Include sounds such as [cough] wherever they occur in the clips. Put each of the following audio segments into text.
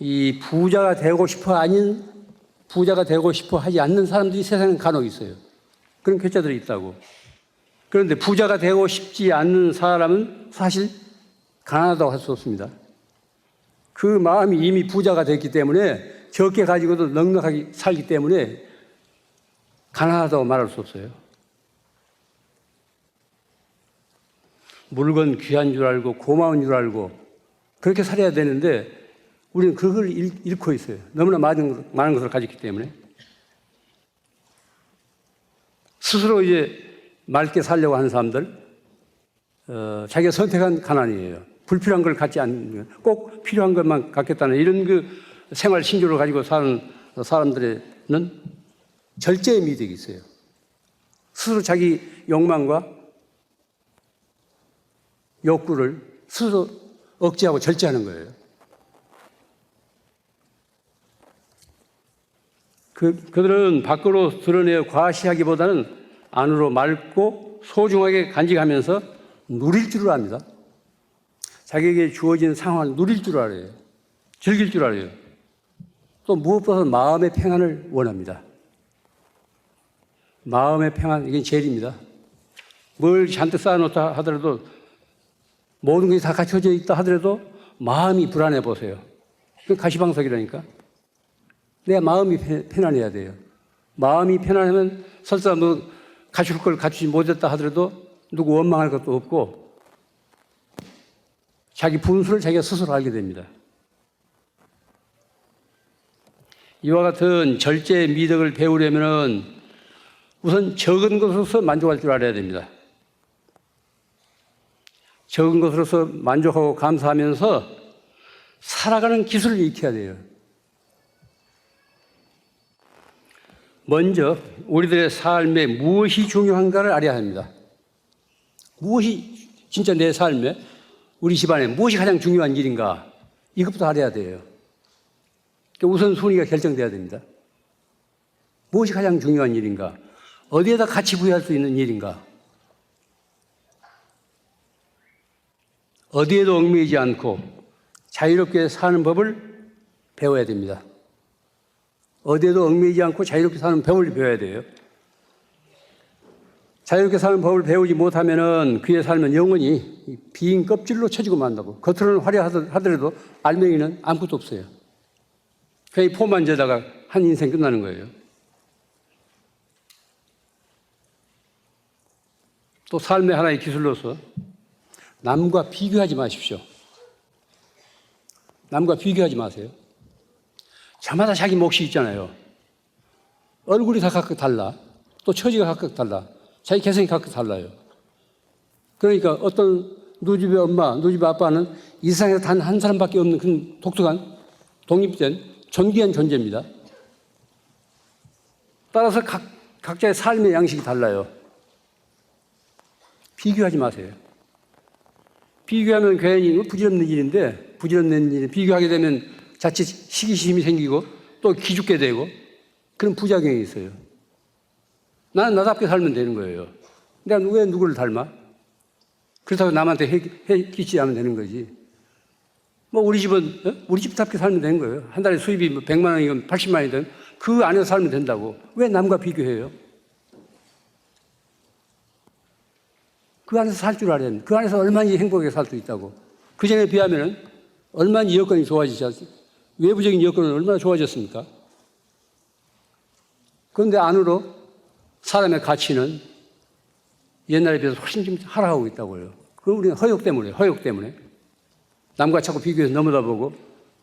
이 부자가 되고 싶어 아닌 부자가 되고 싶어 하지 않는 사람들이 세상에 간혹 있어요. 그런 괴짜들이 있다고. 그런데 부자가 되고 싶지 않는 사람은 사실 가난하다고 할 수 없습니다. 그 마음이 이미 부자가 됐기 때문에 적게 가지고도 넉넉하게 살기 때문에 가난하다고 말할 수 없어요. 물건 귀한 줄 알고 고마운 줄 알고 그렇게 살아야 되는데 우리는 그걸 잃- 잃고 있어요. 너무나 많은, 많은 것을 가졌기 때문에. 스스로 이제 맑게 살려고 하는 사람들, 어, 자기가 선택한 가난이에요. 불필요한 걸 갖지 않는, 거. 꼭 필요한 것만 갖겠다는 이런 그 생활 신조를 가지고 사는 사람들에는 절제의 미덕이 있어요. 스스로 자기 욕망과 욕구를 스스로 억제하고 절제하는 거예요. 그, 그들은 밖으로 드러내어 과시하기보다는 안으로 맑고 소중하게 간직하면서 누릴 줄을 압니다. 자기에게 주어진 상황을 누릴 줄 알아요. 즐길 줄 알아요. 또 무엇보다 마음의 평안을 원합니다. 마음의 평안, 이게 제일입니다. 뭘 잔뜩 쌓아놓다 하더라도 모든 것이 다 갖춰져 있다 하더라도 마음이 불안해 보세요. 그 가시방석이라니까. 내 마음이 편- 편안해야 돼요. 마음이 편안하면 설사 뭐 갖출 걸 갖추지 못했다 하더라도 누구 원망할 것도 없고 자기 분수를 자기가 스스로 알게 됩니다. 이와 같은 절제의 미덕을 배우려면 우선 적은 것으로서 만족할 줄 알아야 됩니다. 적은 것으로서 만족하고 감사하면서 살아가는 기술을 익혀야 돼요. 먼저 우리들의 삶에 무엇이 중요한가를 알아야 합니다. 무엇이 진짜 내 삶에 우리 집안에 무엇이 가장 중요한 일인가 이것부터 알아야 돼요. 그러니까 우선 순위가 결정돼야 됩니다. 무엇이 가장 중요한 일인가? 어디에다 가치 부여할 수 있는 일인가? 어디에도 얽매이지 않고 자유롭게 사는 법을 배워야 됩니다. 어디에도 얽매이지 않고 자유롭게 사는 법을 배워야 돼요. 자유롭게 사는 법을 배우지 못하면은 그의 삶은 영원히 이빈 껍질로 쳐지고 만다고. 겉으로는 화려하더라도 알맹이는 아무것도 없어요. 그냥 포만 재다가 한 인생 끝나는 거예요. 또 삶의 하나의 기술로서 남과 비교하지 마십시오. 남과 비교하지 마세요. 저마다 자기 몫이 있잖아요. 얼굴이 다 각각 달라. 또 처지가 각각 달라. 자기 개성이 각각 달라요. 그러니까 어떤 누집의 엄마, 누집의 아빠는 이 세상에 단 한 사람밖에 없는 그런 독특한 독립된 존귀한 존재입니다. 따라서 각, 각자의 삶의 양식이 달라요. 비교하지 마세요. 비교하면 괜히 부질없는 일인데 부질없는 일 비교하게 되면 자칫 시기심이 생기고 또 기죽게 되고 그런 부작용이 있어요. 나는 나답게 살면 되는 거예요. 내가 왜 누구를 닮아? 그렇다고 남한테 해, 해 끼치지 않으면 되는 거지. 뭐 우리 집은 어? 우리 집답게 살면 되는 거예요. 한 달에 수입이 뭐 100만 원이건 80만 원이든 그 안에서 살면 된다고. 왜 남과 비교해요? 그 안에서 살 줄 알아야 돼. 그 안에서 얼마나 행복하게 살 수 있다고. 그 전에 비하면은 얼마나 여건이 좋아지지 않습 외부적인 여건은 얼마나 좋아졌습니까? 그런데 안으로 사람의 가치는 옛날에 비해서 훨씬 좀 하락하고 있다고요. 그건 우리는 허욕 때문에, 허욕 때문에. 남과 자꾸 비교해서 넘어다 보고,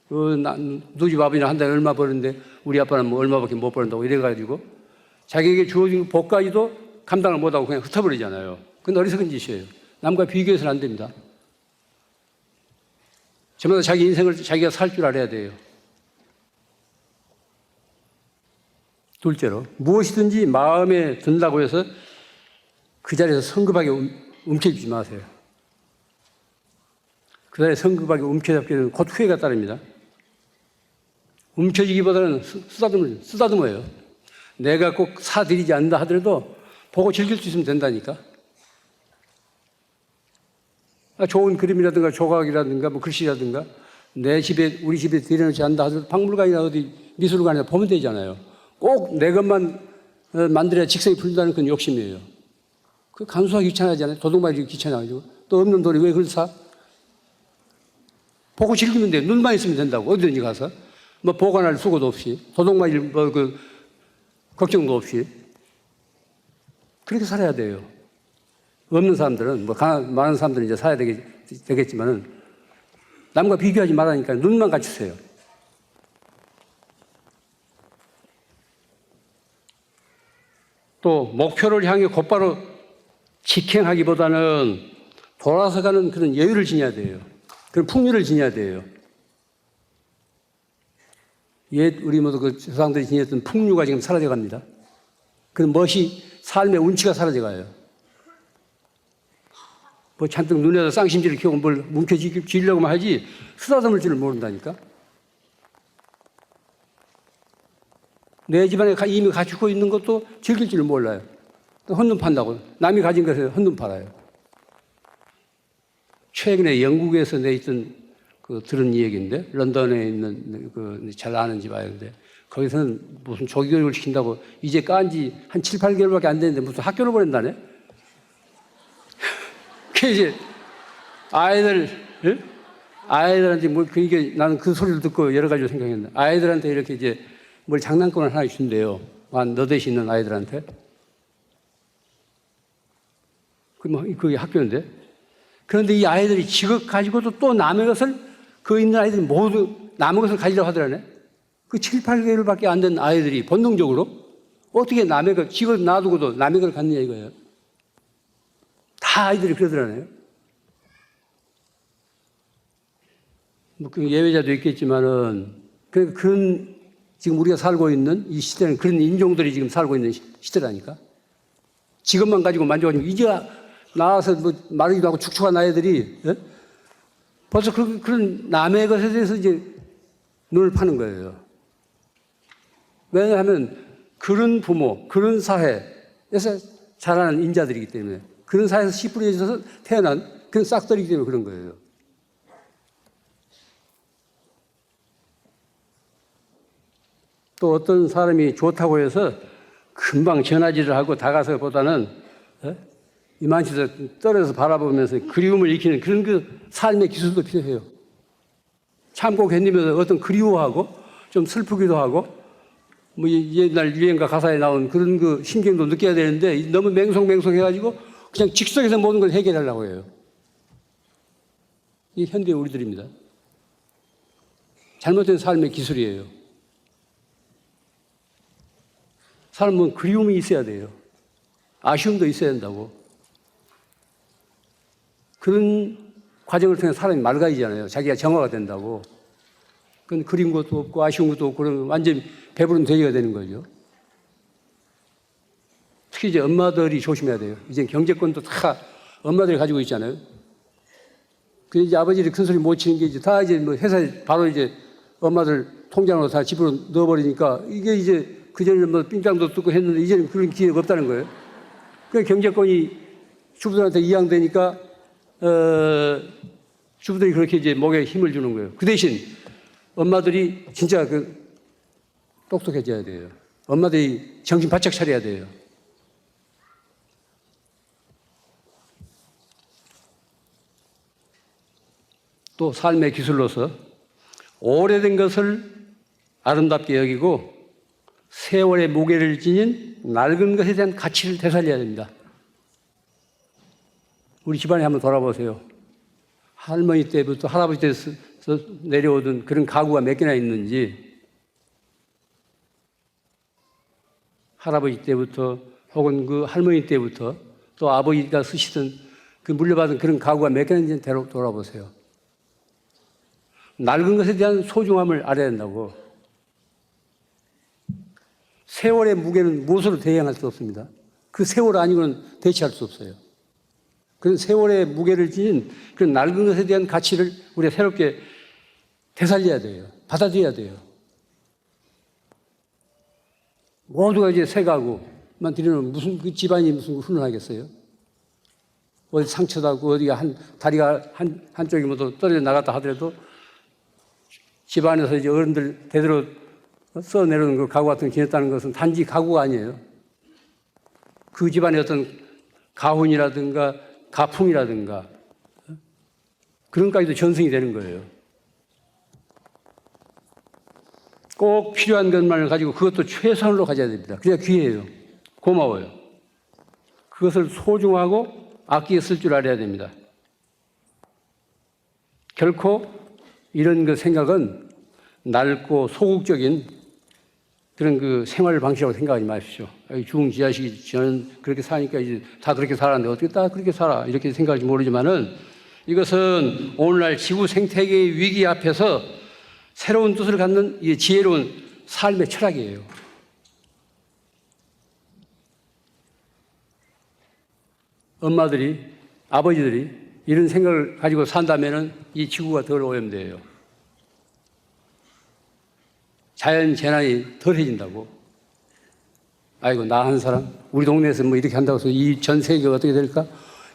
어, 나, 누집 아버지는 한 달에 얼마 버는데 우리 아빠는 뭐 얼마밖에 못 버는다고 이래가지고 자기에게 주어진 복까지도 감당을 못하고 그냥 흩어버리잖아요. 그건 어리석은 짓이에요. 남과 비교해서는 안 됩니다. 저마다 자기 인생을 자기가 살 줄 알아야 돼요. 둘째로, 무엇이든지 마음에 든다고 해서 그 자리에서 성급하게 움- 움켜쥐지 마세요. 그 자리에 성급하게 움켜잡게 되면 곧 후회가 따릅니다. 움켜쥐기보다는 쓰- 쓰다듬을, 쓰다듬어요. 내가 꼭 사드리지 않는다 하더라도 보고 즐길 수 있으면 된다니까. 아, 좋은 그림이라든가 조각이라든가 뭐 글씨라든가 내 집에 우리 집에 들여놓지 않는다 하더라도 박물관이나 어디 미술관이나 보면 되잖아요. 꼭 내 것만 어, 만들어야 직성이 풀린다는 그런 욕심이에요. 그 간수하기 귀찮아하잖아요. 도둑말이 귀찮아가지고 또 없는 돈이 왜 그걸 사? 보고 즐기면 돼. 눈만 있으면 된다고 어디든지 가서 뭐 보관할 수고도 없이 도둑말 뭐그 걱정도 없이 그렇게 살아야 돼요. 없는 사람들은 뭐 많은 사람들은 이제 사야 되겠, 되겠지만은 남과 비교하지 말라니까 눈만 갖추세요. 또 목표를 향해 곧바로 직행하기보다는 돌아서 가는 그런 여유를 지녀야 돼요. 그런 풍류를 지녀야 돼요. 옛 우리 모두 그 조상들이 지녔던 풍류가 지금 사라져 갑니다. 그 멋이 삶의 운치가 사라져 가요. 뭐 잔뜩 눈에다 쌍심지를 켜고 뭘 뭉켜지려고만 하지 쓰다듬을 줄을 모른다니까. 내 집안에 가- 이미 갖추고 있는 것도 즐길 줄을 몰라요. 또 헌눈 판다고. 남이 가진 것을 헌눈 팔아요. 최근에 영국에서 내 있던 그 들은 얘기인데 런던에 있는 그 잘 아는 집 아이인데 거기서는 무슨 조기 교육을 시킨다고 이제 깐 지 한 7, 8개월밖에 안 됐는데 무슨 학교를 보낸다네. [laughs] 그 이제 아이들 예? 아이들한테 뭐 그게 나는 그 소리를 듣고 여러 가지로 생각했는데 아이들한테 이렇게 이제 뭘 장난감을 하나 준대요. 한 너댓이 있는 아이들한테. 그뭐 그게 학교인데. 그런데 이 아이들이 지금 가지고도 또 남의 것을 그 있는 아이들이 모두 남의 것을 가지려고 하더라네. 그 7, 8개월밖에 안 된 아이들이 본능적으로 어떻게 남의 것, 지금 놔두고도 남의 걸 갖느냐 이거예요. 다 아이들이 그러더라네요. 뭐 그 예외자도 있겠지만은 그 그런 지금 우리가 살고 있는 이 시대는 그런 인종들이 지금 살고 있는 시- 시대라니까. 지금만 가지고 만족하지 이제 나와서 뭐 마르기도 하고 축축한 아이들이 예? 벌써 그런, 그런 남의 것에 대해서 이제 눈을 파는 거예요. 왜냐하면 그런 부모, 그런 사회에서 자라는 인자들이기 때문에 그런 사회에서 씨 뿌려져서 태어난 그런 싹들이기 때문에 그런 거예요. 또 어떤 사람이 좋다고 해서 금방 전화질을 하고 다가서보다는 예? 이만치서 떨어져서 바라보면서 그리움을 익히는 그런 그 삶의 기술도 필요해요. 참고 견디면서 어떤 그리워하고 좀 슬프기도 하고 뭐 옛날 유행가 가사에 나온 그런 그 심경도 느껴야 되는데 너무 맹송맹송해가지고 그냥 즉석에서 모든 걸 해결하려고 해요. 이 현대 우리들입니다. 잘못된 삶의 기술이에요. 사람은 그리움이 있어야 돼요. 아쉬움도 있어야 된다고. 그런 과정을 통해 사람이 맑아지잖아요. 자기가 정화가 된다고. 그건 그린 것도 없고 아쉬운 것도 없고 그러면 완전히 배부른 돼지가 되는 거죠. 특히 이제 엄마들이 조심해야 돼요. 이제 경제권도 다 엄마들이 가지고 있잖아요. 그 이제 아버지들이 큰 소리 못 치는 게 이제 다 이제 뭐 회사에 바로 이제 엄마들 통장으로 다 집으로 넣어버리니까 이게 이제 그전에는 뭐 삥땅도 뜯고 했는데 이제는 그런 기회가 없다는 거예요. 그 경제권이 주부들한테 이양되니까 어, 주부들이 그렇게 이제 목에 힘을 주는 거예요. 그 대신 엄마들이 진짜 그 똑똑해져야 돼요. 엄마들이 정신 바짝 차려야 돼요. 또 삶의 기술로서 오래된 것을 아름답게 여기고 세월의 무게를 지닌 낡은 것에 대한 가치를 되살려야 됩니다. 우리 집안에 한번 돌아보세요. 할머니 때부터 할아버지 때서 내려오던 그런 가구가 몇 개나 있는지 할아버지 때부터 혹은 그 할머니 때부터 또 아버지가 쓰시던 그 물려받은 그런 가구가 몇 개나 있는지 돌아보세요. 낡은 것에 대한 소중함을 알아야 된다고. 세월의 무게는 무엇으로 대응할 수 없습니다. 그 세월 아니고는 대체할 수 없어요. 그런 세월의 무게를 지닌 그런 낡은 것에 대한 가치를 우리가 새롭게 되살려야 돼요. 받아들여야 돼요. 모두가 이제 새 가구만 들이면 무슨 그 집안이 무슨 훈훈하겠어요? 어디 상처도 하고 어디가 한 다리가 한 한쪽이 뭐 떨어져 나갔다 하더라도 집안에서 이제 어른들 대대로 써 내려오는 그 가구 같은 거 지냈다는 것은 단지 가구가 아니에요. 그 집안의 어떤 가훈이라든가 가풍이라든가 그런 까지도 전승이 되는 거예요. 꼭 필요한 것만을 가지고 그것도 최선으로 가져야 됩니다. 그래야 귀해요. 고마워요. 그것을 소중하고 아끼게 쓸 줄 알아야 됩니다. 결코 이런 그 생각은 낡고 소극적인 그런 그 생활 방식이라고 생각하지 마십시오. 자식이 저는 그렇게 사니까 이제 다 그렇게 살았는데 어떻게 다 그렇게 살아 이렇게 생각할지 모르지만은 이것은 오늘날 지구 생태계의 위기 앞에서 새로운 뜻을 갖는 이 지혜로운 삶의 철학이에요. 엄마들이 아버지들이 이런 생각을 가지고 산다면은 이 지구가 덜 오염돼요. 자연 재난이 덜해진다고. 아이고 나 한 사람 우리 동네에서 뭐 이렇게 한다고 해서 이 전 세계가 어떻게 될까?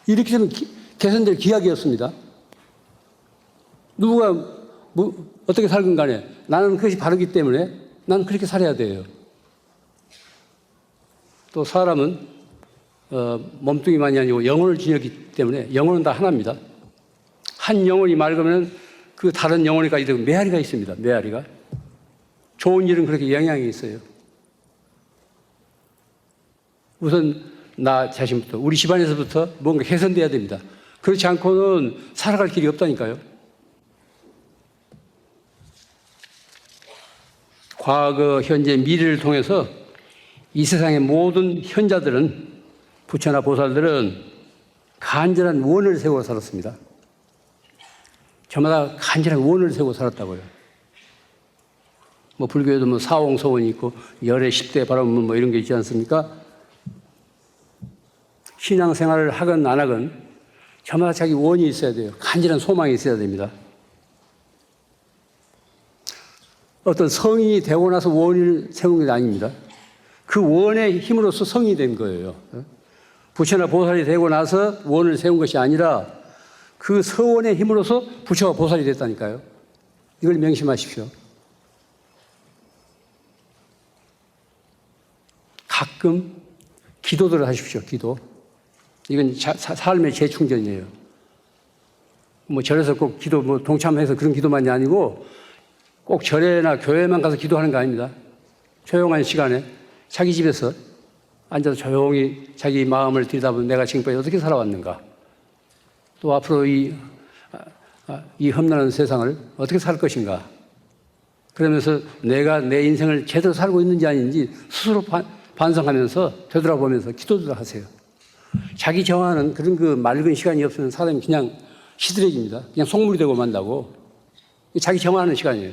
이렇게 되면 기- 개선될 기약이었습니다. 누구가 뭐 어떻게 살건 간에 나는 그것이 바르기 때문에 나는 그렇게 살아야 돼요. 또 사람은 어, 몸뚱이만이 아니고 영혼을 지녔기 때문에 영혼은 다 하나입니다. 한 영혼이 맑으면 그 다른 영혼이까지 메아리가 있습니다. 메아리가 좋은 일은 그렇게 영향이 있어요. 우선 나 자신부터 우리 집안에서부터 뭔가 개선돼야 됩니다. 그렇지 않고는 살아갈 길이 없다니까요. 과거, 현재, 미래를 통해서 이 세상의 모든 현자들은 부처나 보살들은 간절한 원을 세우고 살았습니다. 저마다 간절한 원을 세우고 살았다고요. 뭐 불교에도 뭐 사홍서원이 있고 열의 십대 바라보면 뭐 이런 게 있지 않습니까? 신앙생활을 하건 안 하건 저마다 자기 원이 있어야 돼요. 간절한 소망이 있어야 됩니다. 어떤 성인이 되고 나서 원을 세운 게 아닙니다. 그 원의 힘으로서 성이 된 거예요. 부처나 보살이 되고 나서 원을 세운 것이 아니라 그 서원의 힘으로서 부처가 보살이 됐다니까요. 이걸 명심하십시오. 가끔 기도들을 하십시오. 기도. 이건 자- 사- 삶의 재충전이에요. 뭐 절에서 꼭 기도 뭐 동참해서 그런 기도만이 아니고 꼭 절에나 교회만 가서 기도하는 거 아닙니다. 조용한 시간에 자기 집에서 앉아서 조용히 자기 마음을 들여다보면 내가 지금까지 어떻게 살아왔는가. 또 앞으로 이, 아, 아, 이 험난한 세상을 어떻게 살 것인가. 그러면서 내가 내 인생을 제대로 살고 있는지 아닌지 스스로 반, 반성하면서 되돌아보면서 기도들 하세요. 자기 정화는 그런 그 맑은 시간이 없으면 사람이 그냥 시들해집니다. 그냥 속물이 되고 만다고. 자기 정화하는 시간이에요.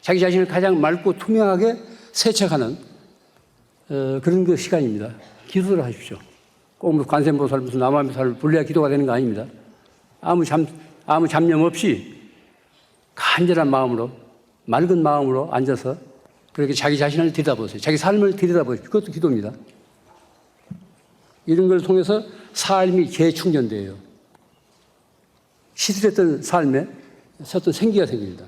자기 자신을 가장 맑고 투명하게 세척하는 어, 그런 그 시간입니다. 기도를 하십시오. 꼭뭐 관세음보살 무슨 남아미살 불려야 기도가 되는 거 아닙니다. 아무 잠 아무 잡념 없이 간절한 마음으로 맑은 마음으로 앉아서 그렇게 자기 자신을 들여다보세요. 자기 삶을 들여다보세요. 그것도 기도입니다. 이런 걸 통해서 삶이 재충전돼요. 시들했던 삶에 어떤 생기가 생깁니다.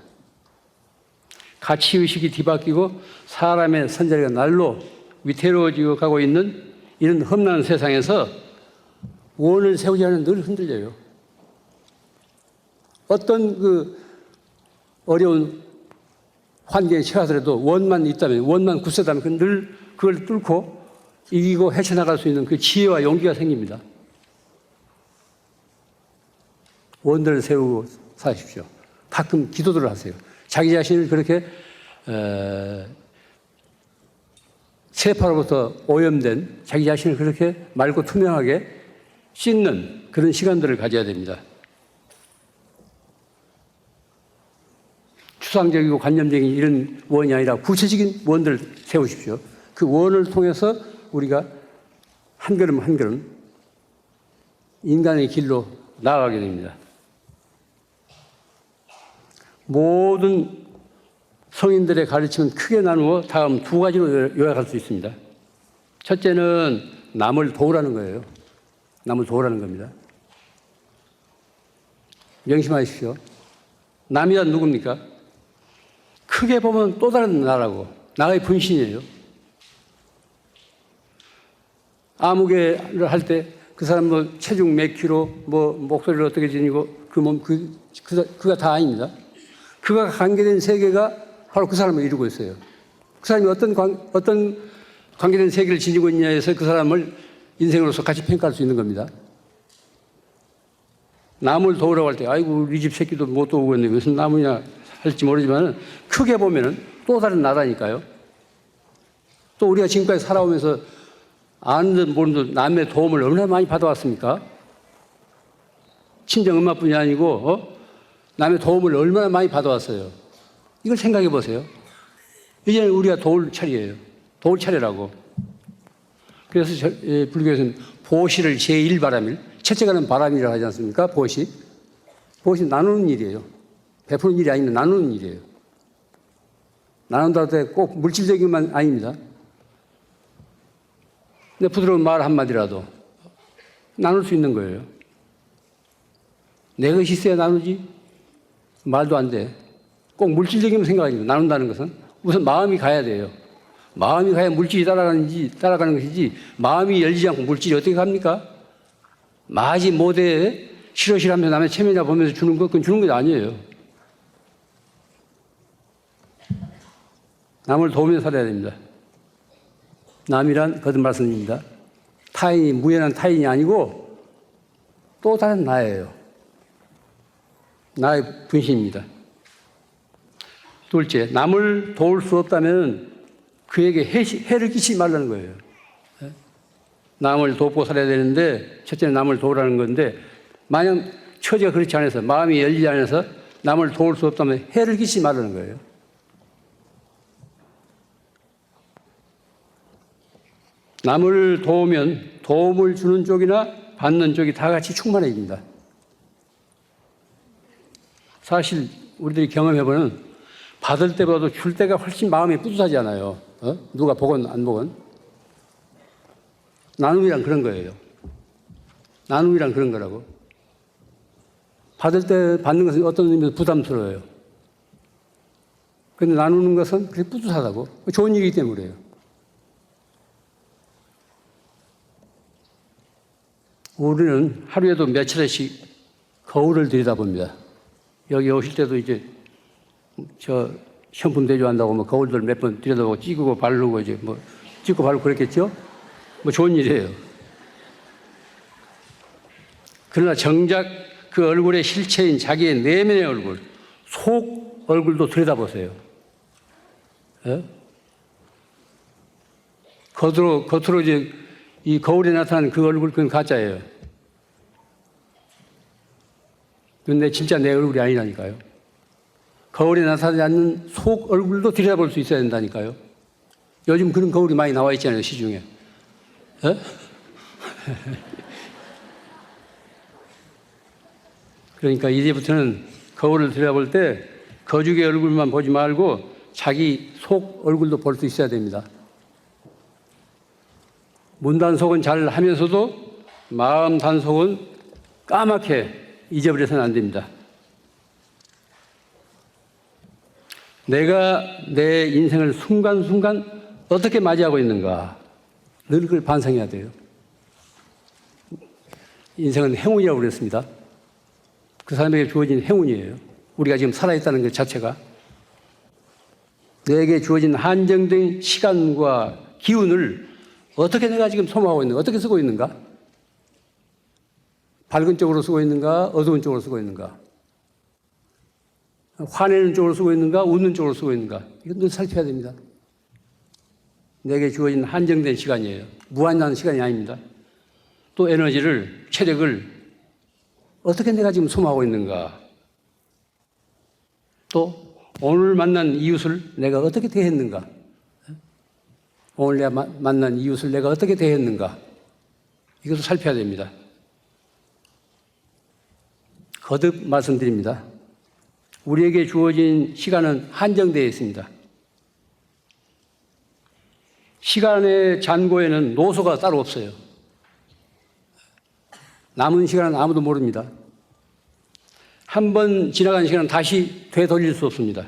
가치의식이 뒤바뀌고 사람의 선자리가 날로 위태로워지고 가고 있는 이런 험난한 세상에서 원을 세우지 않으면 늘 흔들려요. 어떤 그 어려운 환경에 처하더라도 원만 있다면, 원만 굳세다면 그건 늘 그걸 뚫고 이기고 헤쳐나갈 수 있는 그 지혜와 용기가 생깁니다. 원들을 세우고 사십시오. 가끔 기도들을 하세요. 자기 자신을 그렇게 에, 세파로부터 오염된 자기 자신을 그렇게 맑고 투명하게 씻는 그런 시간들을 가져야 됩니다. 추상적이고 관념적인 이런 원이 아니라 구체적인 원들을 세우십시오. 그 원을 통해서 우리가 한 걸음 한 걸음 인간의 길로 나아가게 됩니다. 모든 성인들의 가르침은 크게 나누어 다음 두 가지로 요약할 수 있습니다. 첫째는 남을 도우라는 거예요. 남을 도우라는 겁니다. 명심하십시오. 남이란 누굽니까? 크게 보면 또 다른 나라고 나의 분신이에요. 아무개를 할 때 그 사람 뭐 체중 몇 킬로, 뭐 목소리를 어떻게 지니고 그 몸, 그, 그, 그가 다 아닙니다. 그가 관계된 세계가 바로 그 사람을 이루고 있어요. 그 사람이 어떤 관, 어떤 관계된 세계를 지니고 있냐에서 그 사람을 인생으로서 같이 평가할 수 있는 겁니다. 남을 도우라고 할 때, 아이고, 우리 집 새끼도 못 도우고 있는데 무슨 나무냐 할지 모르지만 크게 보면은 또 다른 나라니까요. 또 우리가 지금까지 살아오면서 아는 듯 모르는 듯 남의 도움을 얼마나 많이 받아왔습니까? 친정 엄마뿐이 아니고 어? 남의 도움을 얼마나 많이 받아왔어요. 이걸 생각해 보세요. 이제는 우리가 도울 차례예요. 도울 차례라고. 그래서 저, 예, 불교에서는 보시를 제1바람일, 첫째가는 바람이라고 하지 않습니까? 보시. 보시 나누는 일이에요. 베푸는 일이 아니면 나누는 일이에요. 나눈다 할때꼭 물질적인 것만 아닙니다. 근데 부드러운 말 한마디라도 나눌 수 있는 거예요. 내 것이 있어야 나누지? 말도 안 돼. 꼭 물질적인 생각이 나눈다는 것은 우선 마음이 가야 돼요. 마음이 가야 물질이 따라가는지, 따라가는 것이지, 마음이 열리지 않고 물질이 어떻게 갑니까? 마지 못해 싫어싫어하면서 남의 체면이나 보면서 주는 것, 그건 주는 게 아니에요. 남을 도우면서 살아야 됩니다. 남이란 거듭 말씀입니다. 타인이 무연한 타인이 아니고 또 다른 나예요. 나의 분신입니다. 둘째, 남을 도울 수 없다면 그에게 해, 해를 끼치지 말라는 거예요. 예? 남을 돕고 살아야 되는데 첫째는 남을 도우라는 건데 만약 처지가 그렇지 않아서 마음이 열리지 않아서 남을 도울 수 없다면 해를 끼치지 말라는 거예요. 남을 도우면 도움을 주는 쪽이나 받는 쪽이 다 같이 충만해집니다. 사실 우리들이 경험해보는 받을 때보다도 줄 때가 훨씬 마음이 뿌듯하지 않아요. 어? 누가 보건 안 보건. 나눔이란 그런 거예요. 나눔이란 그런 거라고. 받을 때 받는 것은 어떤 의미에서 부담스러워요. 근데 나누는 것은 그게 뿌듯하다고. 좋은 일이기 때문에 그래요. 우리는 하루에도 며칠씩 거울을 들여다봅니다. 여기 오실 때도 이제 저 현품 대조한다고 뭐 거울들 몇 번 들여다보고 찍고 바르고 이제 뭐 찍고 바르고 그랬겠죠? 뭐 좋은 일이에요. 그러나 정작 그 얼굴의 실체인 자기의 내면의 얼굴, 속 얼굴도 들여다보세요. 예? 겉으로, 겉으로 이제 이 거울에 나타나는 그 얼굴, 그건 가짜예요. 근데 진짜 내 얼굴이 아니라니까요. 거울에 나타나지 않는 속 얼굴도 들여다볼 수 있어야 된다니까요. 요즘 그런 거울이 많이 나와 있잖아요, 시중에. 에? [laughs] 그러니까 이제부터는 거울을 들여다볼 때 거죽의 얼굴만 보지 말고 자기 속 얼굴도 볼 수 있어야 됩니다. 문단속은 잘 하면서도 마음 단속은 까맣게 잊어버려서는 안 됩니다. 내가 내 인생을 순간순간 어떻게 맞이하고 있는가 늘 그걸 반성해야 돼요. 인생은 행운이라고 그랬습니다. 그 사람에게 주어진 행운이에요. 우리가 지금 살아있다는 것 자체가 내게 주어진 한정된 시간과 기운을 어떻게 내가 지금 소모하고 있는가? 어떻게 쓰고 있는가? 밝은 쪽으로 쓰고 있는가? 어두운 쪽으로 쓰고 있는가? 화내는 쪽으로 쓰고 있는가? 웃는 쪽으로 쓰고 있는가? 이건 늘 살펴야 됩니다. 내게 주어진 한정된 시간이에요. 무한한 시간이 아닙니다. 또 에너지를, 체력을 어떻게 내가 지금 소모하고 있는가? 또 오늘 만난 이웃을 내가 어떻게 대했는가? 오늘 내가 만난 이웃을 내가 어떻게 대했는가? 이것을 살펴야 됩니다. 거듭 말씀드립니다. 우리에게 주어진 시간은 한정되어 있습니다. 시간의 잔고에는 노소가 따로 없어요. 남은 시간은 아무도 모릅니다. 한 번 지나간 시간은 다시 되돌릴 수 없습니다.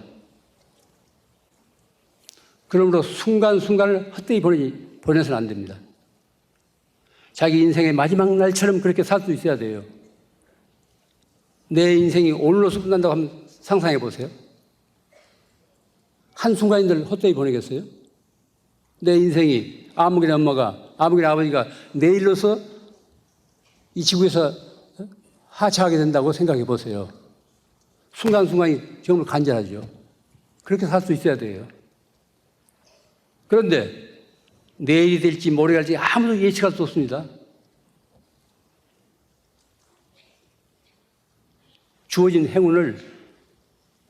그러므로 순간순간을 헛되이 보내서는 안 됩니다. 자기 인생의 마지막 날처럼 그렇게 살 수 있어야 돼요. 내 인생이 오늘로서 끝난다고 한번 상상해 보세요. 한순간인들 헛되이 보내겠어요? 내 인생이 아무개나 엄마가, 아무개나 아버지가 내일로서 이 지구에서 하차하게 된다고 생각해 보세요. 순간순간이 정말 간절하죠. 그렇게 살 수 있어야 돼요. 그런데 내일이 될지 모레가 될지 아무도 예측할 수 없습니다. 주어진 행운을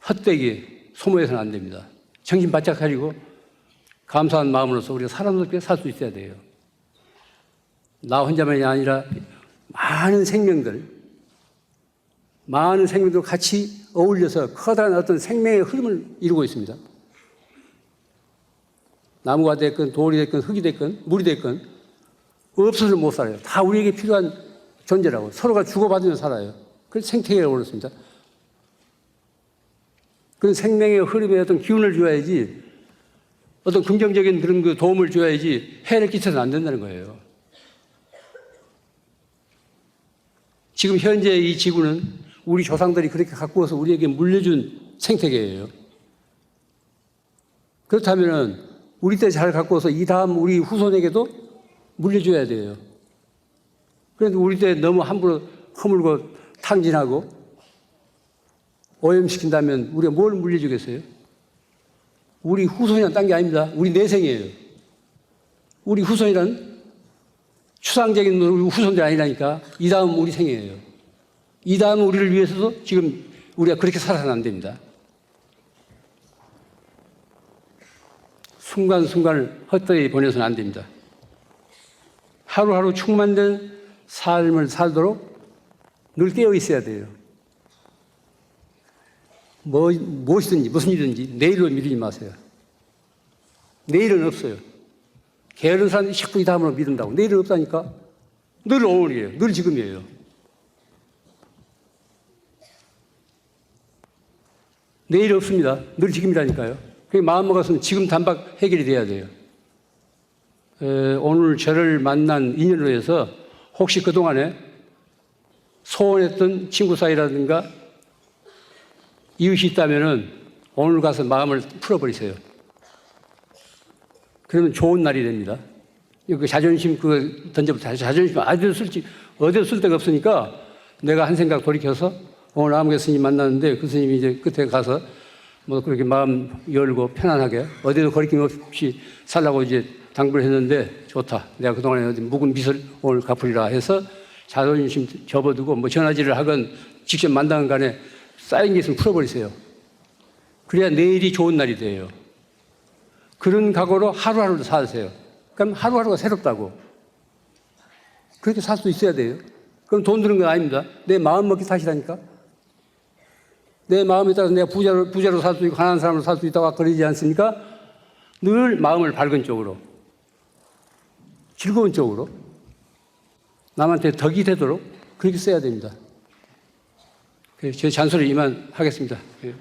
헛되게 소모해서는 안 됩니다. 정신 바짝 차리고 감사한 마음으로서 우리가 사람답게 살 수 있어야 돼요. 나 혼자만이 아니라 많은 생명들, 많은 생명들 같이 어울려서 커다란 어떤 생명의 흐름을 이루고 있습니다. 나무가 됐건 돌이 됐건 흙이 됐건 물이 됐건 없어서 못 살아요. 다 우리에게 필요한 존재라고 서로가 주고받으며 살아요. 그래서 생태계라고 그렇습니다. 그런 생명의 흐름에 어떤 기운을 줘야지 어떤 긍정적인 그런 그 도움을 줘야지 해를 끼쳐서는 안 된다는 거예요. 지금 현재 이 지구는 우리 조상들이 그렇게 갖고 와서 우리에게 물려준 생태계예요. 그렇다면은 우리 때 잘 갖고 와서 이 다음 우리 후손에게도 물려줘야 돼요. 그런데 우리 때 너무 함부로 허물고 탕진하고 오염시킨다면 우리가 뭘 물려주겠어요? 우리 후손이란 딴 게 아닙니다. 우리 내생이에요. 우리 후손이란 추상적인 우리 후손들이 아니라니까 이 다음 우리 생이에요. 이 다음 우리를 위해서도 지금 우리가 그렇게 살아서는 안 됩니다. 순간순간을 헛되이 보내서는 안 됩니다. 하루하루 충만된 삶을 살도록 늘 깨어 있어야 돼요. 뭐, 무엇이든지, 무슨 일이든지 내일로 미루지 마세요. 내일은 없어요. 게으른 사람들이 자꾸 이 다음으로 미룬다고. 내일은 없다니까. 늘 오늘이에요. 늘 지금이에요. 내일 없습니다. 늘 지금이라니까요. 그 마음 먹었으면 지금 단박 해결이 돼야 돼요. 에, 오늘 저를 만난 인연으로 해서 혹시 그동안에 소원했던 친구 사이라든가 이웃이 있다면은 오늘 가서 마음을 풀어버리세요. 그러면 좋은 날이 됩니다. 그 자존심 그 던져부터 자존심 어디서 쓸지 어디서 쓸 데가 없으니까 내가 한 생각 돌이켜서 오늘 아무 스님 만났는데 그 스님이 이제 끝에 가서 뭐 그렇게 마음 열고 편안하게 어디도 거리낌 없이 살라고 이제 당부를 했는데 좋다. 내가 그동안에 어디 묵은 빚을 오늘 갚으리라 해서 자존심 접어두고 뭐 전화질을 하건 직접 만나건 간에 쌓인 게 있으면 풀어버리세요. 그래야 내일이 좋은 날이 돼요. 그런 각오로 하루하루를 사세요. 그럼 하루하루가 새롭다고. 그렇게 살 수 있어야 돼요. 그럼 돈 드는 건 아닙니다. 내 마음 먹기 사시라니까. 내 마음에 따라서 내가 부자로, 부자로 살 수 있고, 가난한 사람으로 살 수 있다고 그러지 않습니까? 늘 마음을 밝은 쪽으로, 즐거운 쪽으로, 남한테 덕이 되도록 그렇게 써야 됩니다. 제 잔소리 이만 하겠습니다. 예.